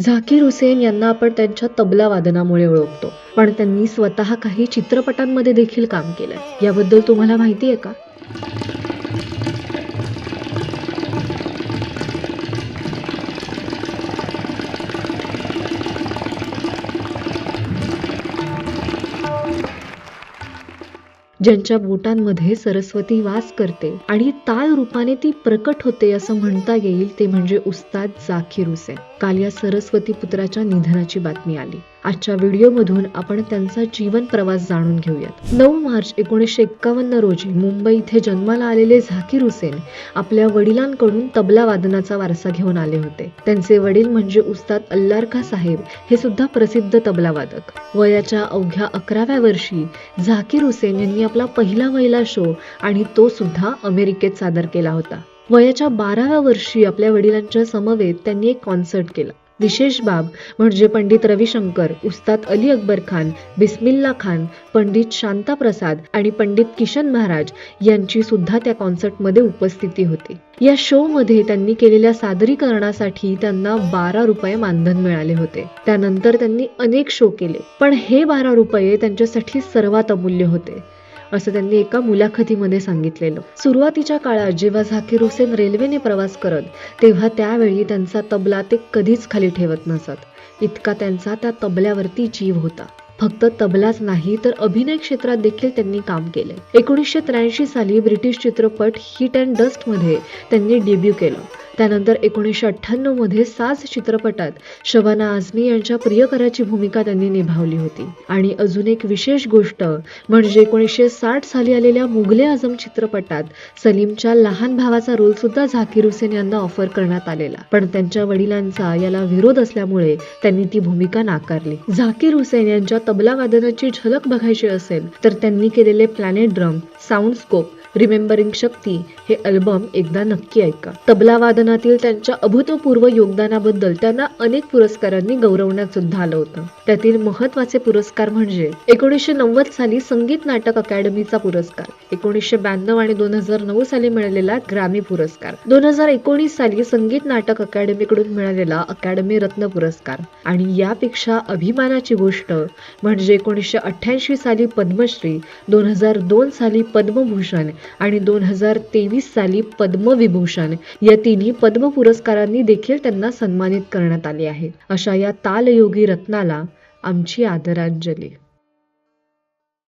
झाकीर हुसेन यांना आपण त्यांच्या तबला वादनामुळे ओळखतो. पण त्यांनी स्वतः काही चित्रपटांमध्ये देखील काम केलंय. याबद्दल तुम्हाला माहिती आहे का? ज्यांच्या बोटांमध्ये सरस्वती वास करते आणि ताल रूपाने ती प्रकट होते असं म्हणता येईल ते म्हणजे उस्ताद जाकीर हुसेन. काल या सरस्वती पुत्राच्या निधनाची बातमी आली. आजच्या व्हिडिओमधून आपण त्यांचा जीवन प्रवास जाणून घेऊयात. नऊ मार्च एकोणीसशे एक्कावन्न रोजी मुंबई इथे जन्माला आलेले झाकीर हुसेन आपल्या वडिलांकडून तबला वादनाचा वारसा घेऊन आले होते. त्यांचे वडील म्हणजे उस्ताद अल्लारखा साहेब हे सुद्धा प्रसिद्ध तबला वादक. वयाच्या अवघ्या अकराव्या वर्षी झाकीर हुसेन यांनी आपला पहिला वहिला शो आणि तो सुद्धा अमेरिकेत सादर केला होता. वयाच्या बाराव्या वर्षी आपल्या वडिलांच्या समवेत त्यांनी एक कॉन्सर्ट केला. विशेष बाब म्हणजे पंडित रविशंकर उस्ताद अली अकबर खान बिस्मिल्ला खान पंडित शांता प्रसाद आणि पंडित किशन महाराज यांची सुद्धा त्या कॉन्सर्टमध्ये उपस्थिती होती. या शो मध्ये त्यांनी केलेल्या सादरीकरणासाठी त्यांना बारा रुपये मानधन मिळाले होते. त्यानंतर त्यांनी अनेक शो केले. पण हे बारा रुपये त्यांच्यासाठी सर्वात अमूल्य होते. असं त्यांनी एका मुलाखतीमध्ये सांगितलेलं. सुरुवातीच्या काळात जेव्हा झाकीर हुसेन रेल्वेने प्रवास करत तेव्हा त्यावेळी त्यांचा तबला ते कधीच खाली ठेवत नसत. इतका त्यांचा त्या तबल्यावरती जीव होता. फक्त तबलाच नाही तर अभिनय क्षेत्रात देखील त्यांनी काम केले. एकोणीसशे त्र्याऐंशी साली ब्रिटिश चित्रपट हिट अँड डस्टमध्ये त्यांनी डेब्यू केलं. त्यानंतर एकोणीसशे अठ्ठ्याण्णवमध्ये साज चित्रपटात शबाना आझमी यांच्या प्रियकराची भूमिका त्यांनी निभावली होती. आणि अजून एक विशेष गोष्ट म्हणजे एकोणीसशे साठ साली आलेल्या मुघले आझम चित्रपटात सलीमच्या लहान भावाचा रोल सुद्धा झाकीर हुसेन यांना ऑफर करण्यात आलेला. पण त्यांच्या वडिलांचा याला विरोध असल्यामुळे त्यांनी ती भूमिका नाकारली. झाकीर हुसेन यांच्या तबला वादनाची झलक बघायची असेल तर त्यांनी केलेले planet drum sound scope remembering Shakti हे अल्बम एकदा नक्की ऐका. तबला वादनातील त्यांच्या अभूतपूर्व योगदानाबद्दल त्यांना अनेक पुरस्कारांनी गौरवण्यात सुद्धा आलं होतं. त्यातील महत्त्वाचे पुरस्कार म्हणजे एकोणीसशे नव्वद साली संगीत नाटक अकॅडमीचा पुरस्कार एकोणीसशे ब्याण्णव आणि दोन हजार नऊ साली मिळालेला ग्रॅमी पुरस्कार दोन हजार एकोणीस साली संगीत नाटक अकॅडमीकडून मिळालेला अकॅडमी रत्न पुरस्कार आणि यापेक्षा अभिमानाची गोष्ट म्हणजे एकोणीसशे अठ्ठ्याऐंशी साली पद्मश्री दोन हजार दोन साली पद्मभूषण आणि दोन हजार तेवीस साली पद्मविभूषण या तिन्ही पद्म पुरस्कारांनी देखील त्यांना सन्मानित करण्यात आले आहे. अशा या तालयोगी रत्नाला आमची आदरांजली.